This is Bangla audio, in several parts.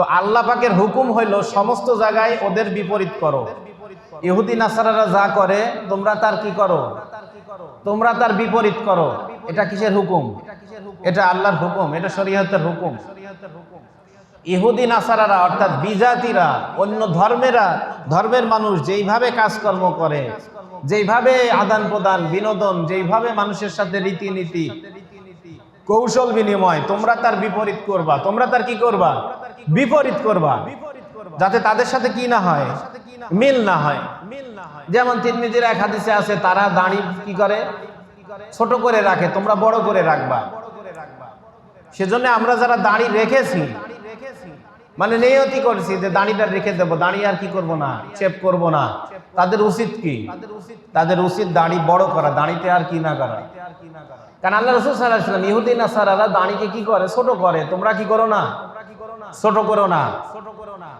তো আল্লাহ পাকের হুকুম হইল সমস্ত জায়গায় ওদের বিপরীত করো। ইহুদি, নাসারারা যা করে, তোমরা তার কি করো? তোমরা তার বিপরীত করো। এটা কিসের হুকুম? এটা আল্লাহর হুকুম, এটা শরীয়তের হুকুম। ইহুদি, নাসারারা, অর্থাৎ বিজাতিরা, অন্য ধর্মেরা, ধর্মের মানুষ যেইভাবে কাজকর্ম করে, যেইভাবে আদান প্রদান বিনোদন, যেইভাবে মানুষের সাথে রীতিনীতি কৌশল বিনিময়, তোমরা তার বিপরীত করবা। তোমরা তার কি করবা? বিপরীত করবা। যাতে তাদের সাথে কি না হয়, মিল না হয়। যেমন তিরমিজির এক হাদিসে আছে, তারা দাঁড়ি কি করে? ছোট করে রাখে, তোমরা বড় করে রাখবা। সেজন্য আমরা যারা দাড়ি রেখেছি মানে নিয়তি করেছি যে দাড়িটা রেখে দেবো, দাড়ি আর কি করব না, চেপ করব না। তাদের উচিত কি? তাদের উচিত দাড়ি বড় করা, দাড়িতে আর কি না করা। কারণ আল্লাহ রসুল সাল্লাহাম ইহুদিন আসারারা দাঁড়িকে কি করে? ছোট করে। তোমরা কি করো না ছোট করো না? ছোটো করো না।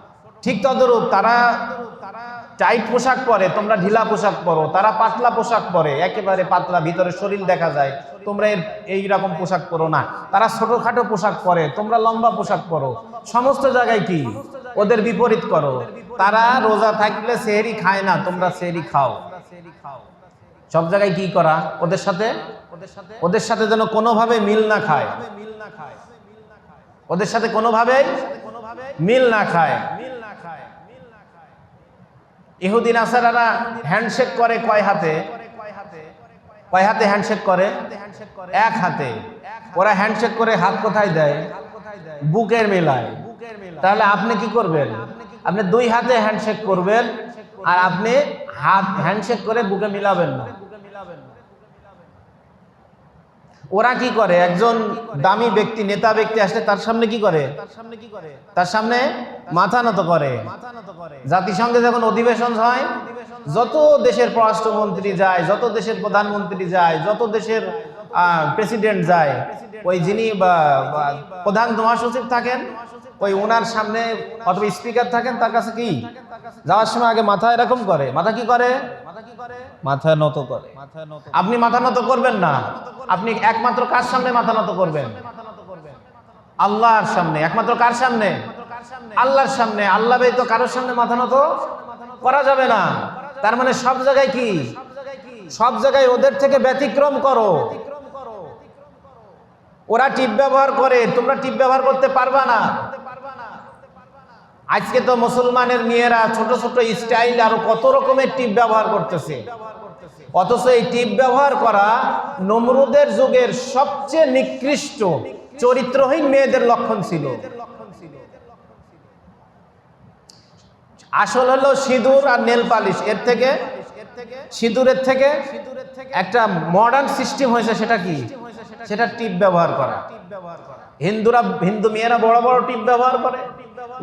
ঠিক তদরূপ তারা টাইট পোশাক পরে, তোমরা ঢিলা পোশাক পরো, তারা পাতলা পোশাক পরে, একেবারে পাতলা, ভিতরে শরীর দেখা যায়, তোমরা এর এইরকম পোশাক পরো না। তারা ছোটখাটো পোশাক পরে, তোমরা লম্বা পোশাক পরো। সমস্ত জায়গায় কি? ওদের বিপরীত করো। তারা রোজা থাকলে সেহরি খায় না, তোমরা সেহরি খাও। সব জায়গায় কি করা? ওদের সাথে? ওদের সাথে যেন কোনোভাবে মিল না খায়। মিল না খায় ওদের সাথে কোনোভাবে মিল না খায়। ইহুদিন, আসারারা হ্যান্ডশেক করে কয় হাতে? কয় হাতে হ্যান্ডশেক করে? এক হাতে। ওরা হ্যান্ডশেক করে হাত কোথায় দেয়? বুকের মেলায়। তাহলে আপনি কি করবেন? আপনি দুই হাতে হ্যান্ডশেক করবেন। আর আপনি হাত হ্যান্ডশেক করে বুকে মিলাবেন না। ওরা কি করে? একজন দামি ব্যক্তি, নেতা ব্যক্তি আসলে তার সামনে কি করে? তার সামনে মাথা নত করে। জাতিসংঘে যখন অধিবেশন হয়, যত দেশের পররাষ্ট্রমন্ত্রী যায়, যত দেশের প্রধানমন্ত্রী যায়, যত দেশের প্রেসিডেন্ট যায়, ওই যিনি প্রধান মহাসচিব থাকেন ওই ওনার সামনে অথবা স্পিকার থাকেন, তার কাছে কি? যাওয়ার সময় আগে মাথা এরকম করে। মাথা কি করে? মাথা নত করে। আপনি মাথা নত করবেন না। আপনি একমাত্র কার সামনে মাথা নত করবেন? আল্লাহর সামনে। একমাত্র কার সামনে? আল্লাহর সামনে। আল্লাহ তো কারোর সামনে মাথা নত করা যাবে না। তার মানে সব জায়গায় কি? সব জায়গায় ওদের থেকে ব্যতিক্রম করো। ওরা টিপ ব্যবহার করে। তোমরা টিপ ব্যবহার করতে পারবা না। আজকে তো মুসলমানের মেয়েরা ছোট ছোট স্টাইল আরও কত রকমের টিপ ব্যবহার করতেছে। অথচ এই টিপ ব্যবহার করা নমরুদের যুগের সবচেয়ে নিকৃষ্ট, চরিত্রহীন মেয়েদের লক্ষণ ছিল। আসল হলো সিঁদুর আর নেল পালিশ। এর থেকে, সিঁদুরের থেকে একটা মডার্ন সিস্টেম হয়েছে সেটা কি? সেটা টিপ ব্যবহার করা। হিন্দুরা, হিন্দু মেয়েরা বড় বড় টিপ ব্যবহার করে।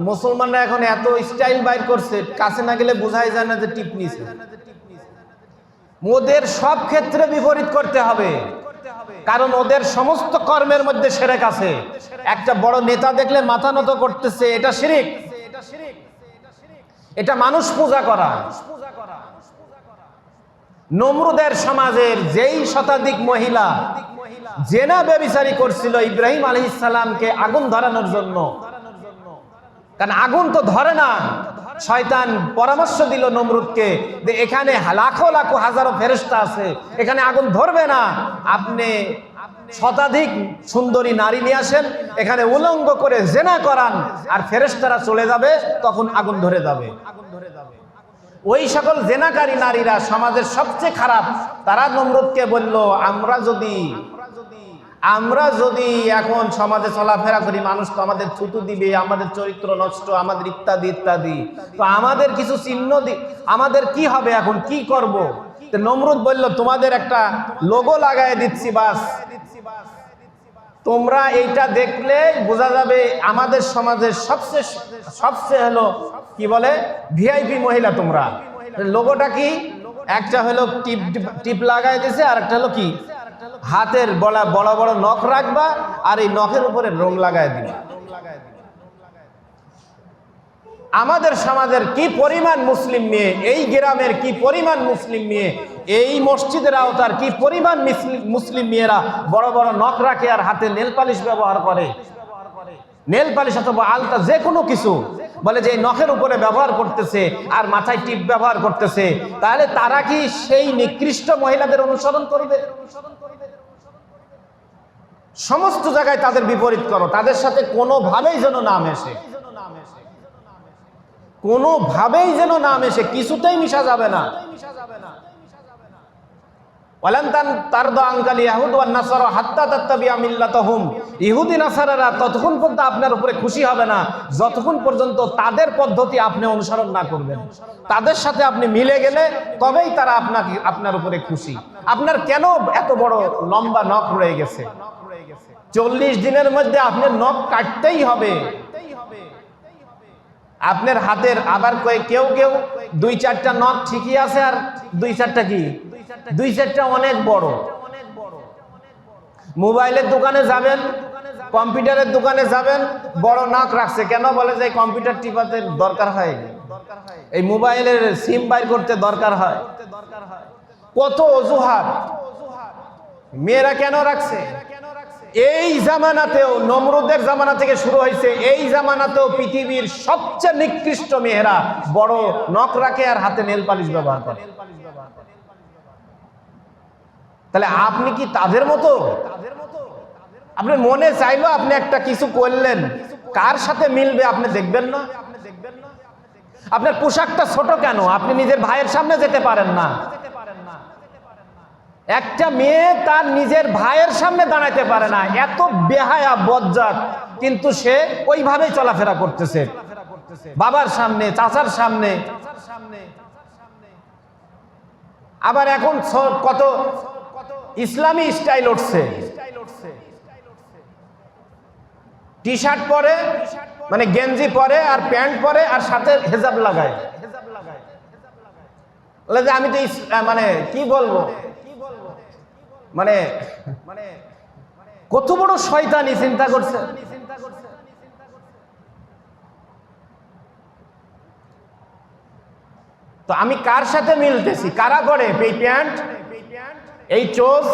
মুসলমানরা এখন এত স্টাইল বাইর করছে, কাছে না গেলে বোঝাই যায় না যে টিপ নিছে। ওদের সব ক্ষেত্রে বিপরীত করতে হবে। কারণ ওদের সমস্ত কর্মের মধ্যে সেরেক আছে। একটা বড় নেতা দেখলে মাথা নত করতেছে, এটা শিরিক। এটা মানুষ পূজা করা। নমরুদের সমাজের যেই শতাধিক মহিলা, জেনা ব্যবিচারী করছিল ইব্রাহিম আলী ইসালামকে আগুন ধরানোর জন্য কারণ আগুন তো ধরে না। শয়তান পরামর্শ দিল নমরুদকে যে এখানে লাখো লাখো হাজারো ফেরস্তা আছে, এখানে আগুন ধরবে না। আপনি শতাধিক সুন্দরী নারী নিয়ে আসেন, এখানে উলঙ্গ করে জেনা করান আর ফেরেস্তারা চলে যাবে, তখন আগুন ধরে যাবে। ওই সকল জেনাকারী নারীরা সমাজের সবচেয়ে খারাপ, তারা নমরুদকে বলল, আমরা যদি আমরা যদি এখন সমাজে চলাফেরা করি, মানুষ তো আমাদের থুতু দিবে, আমাদের চরিত্র নষ্ট, আমাদের ইত্যাদি ইত্যাদি। তো আমাদের কিছু চিহ্ন আমাদের কি হবে এখন? কি করব? নমরুদ বলল, তোমাদের একটা লোগো লাগাই দিচ্ছি, বাস। তোমরা এইটা দেখলে বোঝা যাবে আমাদের সমাজের সবচেয়ে সবচেয়ে হলো, কি বলে? ভিআইপি মহিলা তোমরা। লোগোটা কি? একটা হলো টিপ টিপ লাগাই দিছে আর একটা হলো কি? হাতের বড় বড় বড় নখ রাখবা আর এই নখের উপরে রং লাগাই দিবা। আমাদের সমাজের কি পরিমাণ মুসলিম মেয়ে, এই গ্রামের কি পরিমাণ মুসলিম মেয়ে, এই মসজিদের আওতার কি পরিমাণ মুসলিম মেয়েরা বড় বড় নখ রাখে আর হাতে নেল পালিশ ব্যবহার করে? নেল পালিশ অথবা আলতা যে কোনো কিছু বলে যে নখের উপরে ব্যবহার করতেছে আর মাথায় টিপ ব্যবহার করতেছে, তাহলে তারা কি সেই নিকৃষ্ট মহিলাদের অনুসরণ করবে অনুসরণ করবে? সমস্ত জায়গায় তাদের বিপরীত করো। তাদের সাথে কোনোভাবেই যেন নাম এসে কোনোভাবেই যেন নাম এসে কিছুতেই মিশা যাবে না। ততক্ষণ পর্যন্ত আপনার উপরে খুশি হবে না। যতক্ষণ পর্যন্ত তাদের পদ্ধতি আপনি অনুসরণ না করবেন। তাদের সাথে আপনি মিলে গেলে তবেই তারা আপনাকে, আপনার উপরে খুশি। আপনার কেন এত বড় লম্বা নখ রয়ে গেছে? চল্লিশ দিনের মধ্যে আপনার নখ কাটতেই হবে। আপনার হাতের আবার কেউ কেউ দুই চারটা নখ ঠিকই আছে আর দুই চারটা কি? দুই চারটা অনেক বড়। মোবাইলের দোকানে যাবেন, কম্পিউটারের দোকানে যাবেন, বড় নখ রাখছে। কেন বলে যে কম্পিউটার টিপাতে দরকার হয়? এই মোবাইলের সিম বাইর করতে দরকার হয়। কত অজুহাত। মেয়েরা কেন রাখছে? এই জামানাতেও, নমরুদের জামানা থেকে শুরু হয়েছে, এই জামানাতেও পৃথিবীর সবচেয়ে নিকৃষ্ট মেয়েরা বড় নখ রাখে আর হাতে নেল পালিশ ব্যবহার করে। তাহলে আপনি কি তাদের মতো? আপনি মনে চাইলো আপনি একটা কিছু করলেন, কার সাথে মিলবে আপনি দেখবেন না? আপনার পোশাকটা ছোট কেন? আপনি নিজের ভাইয়ের সামনে যেতে পারেন না। একটা মেয়ে তার নিজের ভাইয়ের সামনে দাঁড়াইতে পারে না এত বেহায়া বজ্জাত। কিন্তু সে ওইভাবেই চলাফেরা করতেছে। বাবার সামনে চাচার সামনে। আবার এখন কত ইসলামী স্টাইল উঠছে। টি শার্ট পরে মানে গেঞ্জি পরে আর প্যান্ট পরে আর সাথে হেজাব লাগায়। বলে যে আমি তো মানে কি বলব? মানে মানে কত বড় শয়তানি চিন্তা করছে। তো আমি কার সাথে মিলতেছি? কারা করে? এই প্যান্ট? এই চোস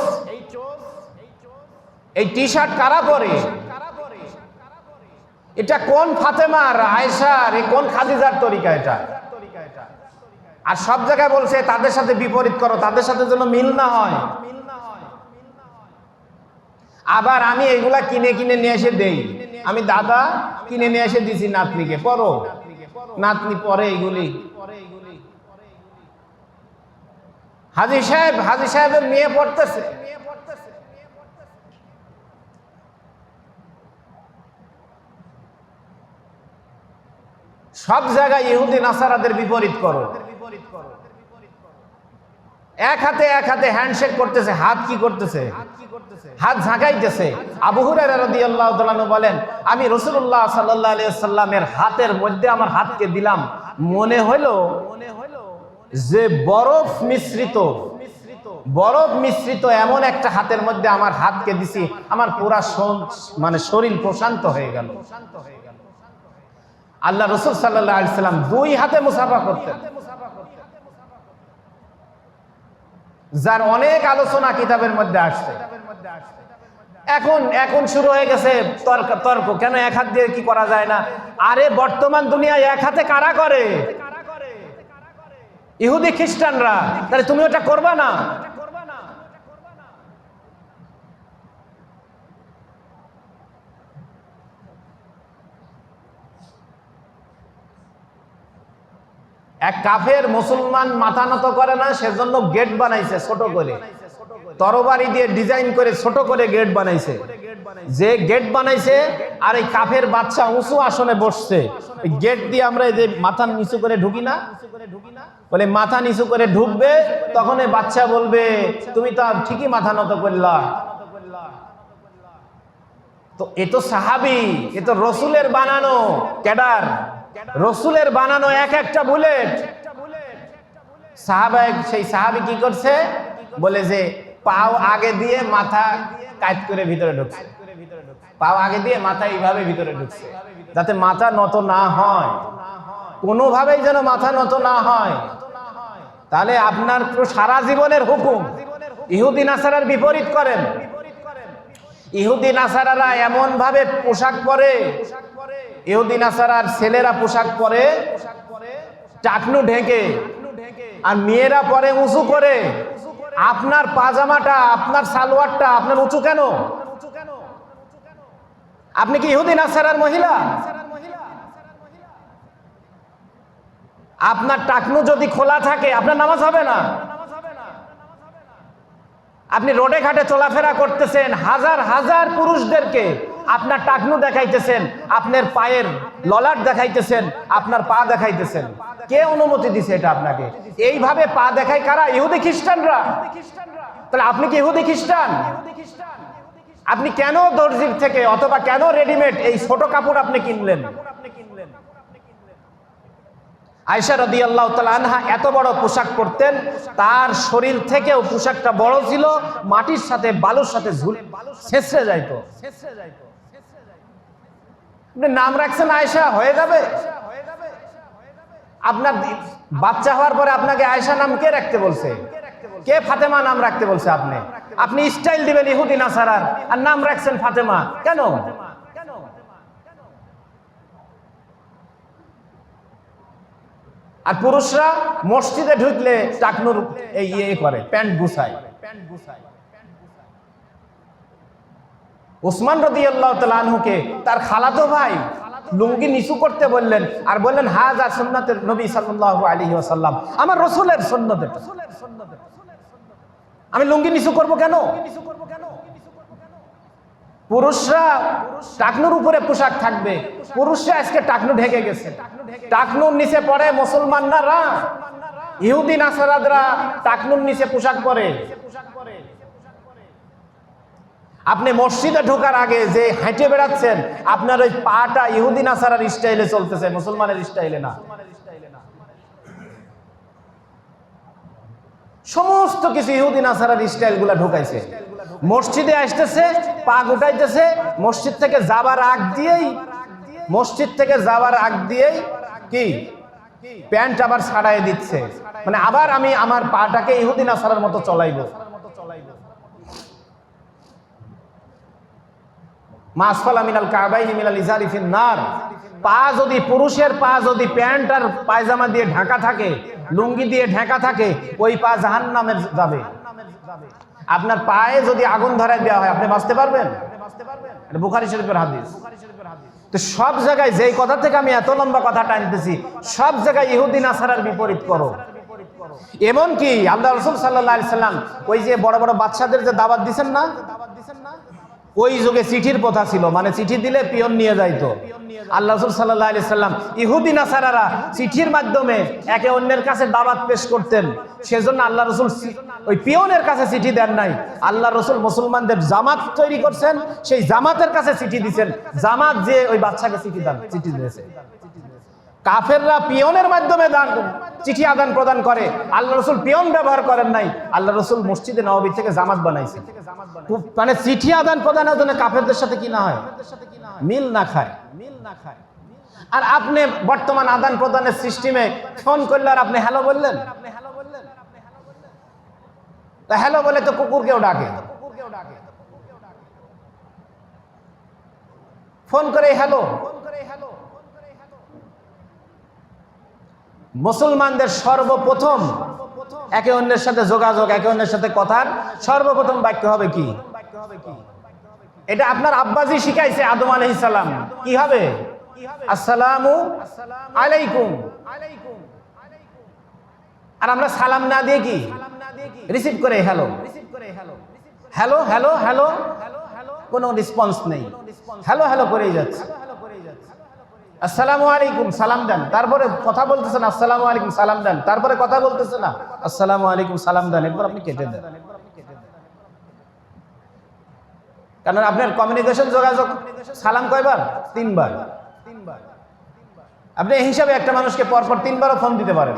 এই টি শার্ট কারা পরে? এটা কোন ফাতেমার আয়সার এই কোন খাদিজার তরিকা এটা? আর সব জায়গায় বলছে, তাদের সাথে বিপরীত করো, তাদের সাথে যেন মিল না হয়। আবার আমি এগুলা কিনে কিনে নিয়ে এসে দেই। আমি দাদা কিনে নিয়ে এসে দিছি নাতনিকে পরো নাতনি পরে এইগুলি হাজি সাহেব, হাজি সাহেবের মেয়ে পড়তেছে। সব জায়গায় ইহুদি, নাসারাদের বিপরীত করো। এক হাতে এক হাতে হ্যান্ডশেক করতেছে, হাত কি করতেছে? হাত ঝাঁকাইতেছে। আবু হুরায়রা রাদিয়াল্লাহু বলেন, আমি আলাইহি সাল্লামের হাতের মধ্যে আমার হাতকে দিলাম। মনে হলো যে বরফ মিশ্রিত বরফ মিশ্রিত এমন একটা হাতের মধ্যে আমার হাতকে দিছি, আমার পুরা মানে শরীর প্রশান্ত হয়ে গেল। আল্লাহ রসুল সাল্লাহ আলিয়াল্লাম দুই হাতে মুসাফা করতেন। যার অনেক আলোচনা কিতাবের মধ্যে আসছে। এখন এখন শুরু হয়ে গেছে তর্ক তর্ক। কেন এক হাত দিয়ে কি করা যায় না? আরে, বর্তমান দুনিয়ায় এক হাতে কারা করে? ইহুদি খ্রিস্টানরা। তাহলে তুমি ওটা করবা না? এক কাফের মুসলমান মাথা নত করে না, সেজন্য গেট বানাইছে ছোট করে। তরবারি দিয়ে ডিজাইন করে ছোট করে গেট বানাইছে। যে গেট বানাইছে, আর এই কাফের বাচ্চা উঁচু আসনে বসছে। গেট দিয়ে আমরা এই যে মাথা নিচু করে ঢুকি না, বলে মাথা নিচু করে ঢুকবে, তখন এই বাচ্চা বলবে, তুমি তো ঠিকই মাথা নত করলা। তো এ তো সাহাবি, এ তো রসুলের বানানো ক্যাডার। রসুলের বানানো এক একটা বুলেট। সাহাবাই সেই সাহাবি কি করছে? বলে যে, পাও আগে দিয়ে মাথা কাট করে ভিতরে ঢুকছে। পাও আগে দিয়ে মাথা এইভাবে ভিতরে ঢুকছে, যাতে মাথা নত না হয়। কোনোভাবেই যেন মাথা নত না হয়। তাহলে আপনার তো সারা জীবনের হুকুম। ইহুদিন আসারার বিপরীত করেন। ইহুদি নাসারারা এমন ভাবে পোশাক পরে ইহুদি নাসারার ছেলেরা পোশাক পরে টাকনু ঢেকে, আর মেয়েরা পরে উঁচু করে। আপনার পাজামাটা, আপনার সালোয়ারটা, আপনার উঁচু কেন? আপনি কি ইহুদি নাসারার মহিলা? আপনার টাকনু যদি খোলা থাকে, আপনার নামাজ হবে না? আপনি রোডে ঘাটে চলাফেরা করতেছেন, হাজার হাজার পুরুষদেরকে আপনার টাকনু দেখাইতেছেন, আপনার পায়ের ললাট দেখাইতেছেন, আপনার পা দেখাইতেছেন। কে অনুমতি দিছে এটা আপনাকে? এইভাবে পা দেখায় কারা? ইহুদি খ্রিস্টানরা। তাহলে আপনি কি ইহুদি খ্রিস্টান? আপনি কেন দর্জির থেকে অথবা কেন রেডিমেড এই ছোট কাপড় আপনি কিনলেন? আয়সা রদি আল্লাহ আনহা এত বড় পোশাক পরতেন, তার শরীর থেকেও পোশাকটা বড় ছিল, মাটির সাথে বালুর সাথে ঝুল ছেঁচড়ে যাইতো। আপনি নাম রাখছেন আয়সা হয়ে যাবে? আপনার বাচ্চা হওয়ার পরে আপনাকে আয়সা নাম কে রাখতে বলছে? কে ফাতেমা নাম রাখতে বলছে আপনি? আপনি স্টাইল দিবেন ইহুদি নাসারার আর নাম রাখছেন ফাতেমা। কেন? আর পুরুষরা মসজিদে ঢুকলে টাকনুর ইয়ে করে, প্যান্ট গুছায়। ওসমান রদি আল্লাহ আনহুকে, তার খালাতো ভাই লুঙ্গি নিচু করতে বললেন আর বললেন হাজা সুন্নাতের নবী সাল্লাহ আলী ওয়াসাল্লাম। আমার রসুলের সন্ন্যতের আমি লুঙ্গি নিচু করব কেন? পুরুষরা টাকনুর উপরে পোশাক থাকবে। পুরুষরা আজকে টাকনু ঢেকে গেছে। টাকনুর নিচে পড়ে মুসলমানরা। ইহুদিন নাসারাদরা টাকনুর নিচে পোশাক পরে। আপনি মসজিদে ঢোকার আগে যে হাঁটে বেড়াচ্ছেন, আপনার ওই পাটা ইহুদি নাসারার স্টাইলে চলতেছে, মুসলমানের স্টাইলে না। সমস্ত কিছু ইহুদি নাসারার স্টাইলগুলা ঢুকাইছে। মসজিদে আসতেছে, পা গুটাইতেছে, মসজিদ থেকে যাবার আগ দিয়েই, মসজিদ থেকে যাবার আগ দিয়েই কি? প্যান্ট আবার ছাড়াই দিচ্ছে। মানে আবার আমি আমার পাটাকে ইহুদি নাসারার মতো চলাইবো। মাসফালা মিনাল কাবাই মিনাল ইজারিফিন নার। পা যদি পুরুষের পা যদি প্যান্ট আর পায়জামা দিয়ে ঢাকা থাকে, লুঙ্গি দিয়ে ঢাকা থাকে, ওই পা জাহান নামে যাবে। আপনার পায়ে যদি আগুন ধরায় দেওয়া হয়, আপনি বাঁচতে পারবেন? বুখারি শরীফের হাদিস। তো সব জায়গায় যেই কথা থেকে আমি এত লম্বা কথা টানতেছি, সব জায়গায় ইহুদিন আসারার বিপরীত করো। এমনকি আল্লাহ রসুল সাল্লাহ সাল্লাম ওই যে বড় বড় বাচ্চাদের যে দাবাত দিচ্ছেন না? ওই যুগে চিঠির প্রথা ছিল মানে চিঠি দিলে পিয়ন নিয়ে যাইত। আল্লাহ সাল্লাম ইহুদি নাসারারা চিঠির মাধ্যমে একে অন্যের কাছে দাবাত পেশ করতেন। সেজন্য আল্লাহ রসুল ওই পিয়নের কাছে চিঠি দেন নাই। আল্লাহ রসুল মুসলমানদের জামাত তৈরি করছেন, সেই জামাতের কাছে চিঠি দিচ্ছেন জামাত যে ওই বাচ্চাকে চিঠি দেন, চিঠি দিয়েছে। কাফেররা পিয়নের মাধ্যমে দান চিঠি আদান প্রদান করে। আল্লাহ রসুল পিয়ন ব্যবহার করেন নাই। আল্লাহ রসুল মসজিদে নবী থেকে জামাত বানাইছে। মানে চিঠি আদান প্রদানের জন্য কাফেরদের সাথে কি না হয়? মিল না খায়। মিল না খায় আর আপনি বর্তমান আদান প্রদানের সিস্টেমে ফোন করলে আর আপনি হ্যালো বললেন? হ্যালো বলে তো কুকুরকেও ডাকে। ফোন করে হ্যালো ফোন করে হ্যালো। মুসলমানদের সর্বপ্রথম একে অন্যের সাথে যোগাযোগ, একে অন্যের সাথে কথার সর্বপ্রথম বাক্য হবে কি? এটা আপনার আব্বাজি শিখাইছে আদম আলহিস সালাম। কি হবে? আসসালামু আলাইকুম। আর আমরা সালাম না দিয়ে কি? রিসিভ করে হ্যালো। Hello hello hello. কোনো রেসপন্স নেই। হ্যালো হ্যালো করেই যাচ্ছে। আসসালামু আলাইকুম, সালাম দেন। তারপরে কথা বলতেছেন, আসসালামু আলাইকুম, সালাম দেন। তারপরে কথা বলতেছে না, আসসালামু আলাইকুম, সালাম দেন। এরপর আপনি কেটে দেন। কারণ আপনার কমিউনিকেশন যোগাযোগ, সালাম কয়বার? তিনবার। আপনি এই হিসাবে একটা মানুষকে পরপর তিনবারও ফোন দিতে পারেন।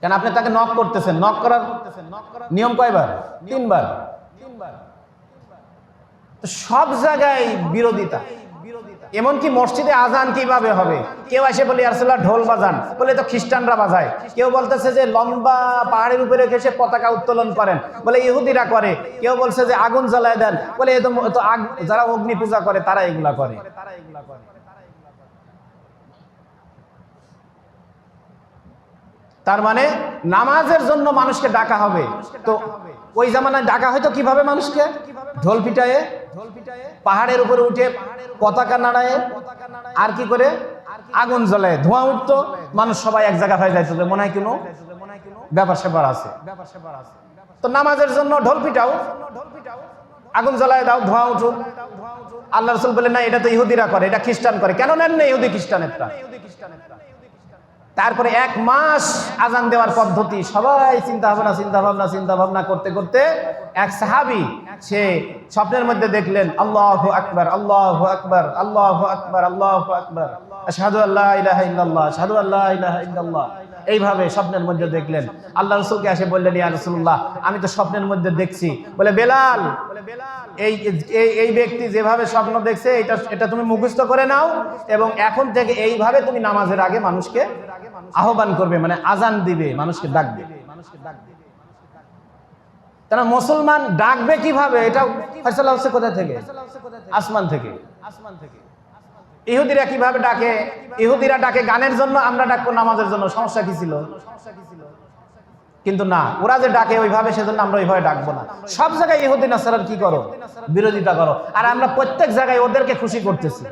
কেন আপনি তাকে নক করতেছেন? নক করার নিয়ম কয়বার? তিনবার। সব জায়গায় বিরোধিতা। এমনকি মসজিদে আজান কীভাবে হবে? কেউ এসে বলে আরসাল্লাহ ঢোল বাজান। বলে, তো খ্রিস্টানরা বাজায়। কেউ বলতেছে যে, লম্বা পাহাড়ের উপরে ঘেসে পতাকা উত্তোলন করেন। বলে, ইহুদিরা করে। কেউ বলছে যে, আগুন জ্বালায় দেন। বলে, এ তো যারা অগ্নি পূজা করে, তারা এগুলা করে। তার মানে নামাজের জন্য মানুষকে ডাকা হবে। তো ওই জামানায় ডাকা হয়তো কীভাবে মানুষকে? ঢোল পিটায়ে পাহাড়ের উপরে উঠে পতাকা নাড়ায়, আর কি করে? আগুন জ্বলে, ধোঁয়া উঠতো, মানুষ সবাই এক জায়গা হয়ে যাইতো মনে হয় কোনো ব্যাপার স্যাপার আছে। তো নামাজের জন্য ঢোল পিটাও আগুন জ্বালায় দাও, ধোঁয়া উঠুক। আল্লাহ রসুল বলে না, এটা তো ইহুদিরা করে, এটা খ্রিস্টান করে। কেন নেন না ইহুদি খ্রিস্টানেরটা? তারপরে এক মাস আজান দেওয়ার পদ্ধতি। সবাই চিন্তা ভাবনা চিন্তা ভাবনা চিন্তা ভাবনা করতে করতে এক সাহাবি, সে স্বপ্নের মধ্যে দেখলেন, আল্লাহ আকবর আল্লাহ আকবর আল্লাহ আকবর আল্লাহ আকবর। সাধু আল্লাহ ইলাহ সাধু আল্লাহ ইলাহ এইভাবে স্বপ্নের মধ্যে দেখলেন। আল্লাহ রসুলকে এসে বললেন, ইয়া রসুল্লাহ আমি তো স্বপ্নের মধ্যে দেখছি। বলে, বেলাল, এই এই ব্যক্তি যেভাবে স্বপ্ন দেখছে, এটা এটা তুমি মুখস্থ করে নাও এবং এখন থেকে এইভাবে তুমি নামাজের আগে মানুষকে আহ্বান করবে মানে আজান দিবে, মানুষকে ডাকবে। তারা মুসলমান ডাকবে কীভাবে? এটা ফয়সালা হচ্ছে কোথা থেকে আসমান থেকে? আসমান থেকে। ইহুদিরা কীভাবে ডাকে? ইহুদিরা ডাকে গানের জন্য, আমরা ডাকবো নামাজের জন্য। সমস্যা কি ছিল? কিন্তু না, ওরা যে ডাকে ওইভাবে, সেজন্য আমরা ওইভাবে ডাকবো না। সব জায়গায় ইহুদি, নাসারার কি করো? বিরোধিতা করো। আর আমরা প্রত্যেক জায়গায় ওদেরকে খুশি করতেছি।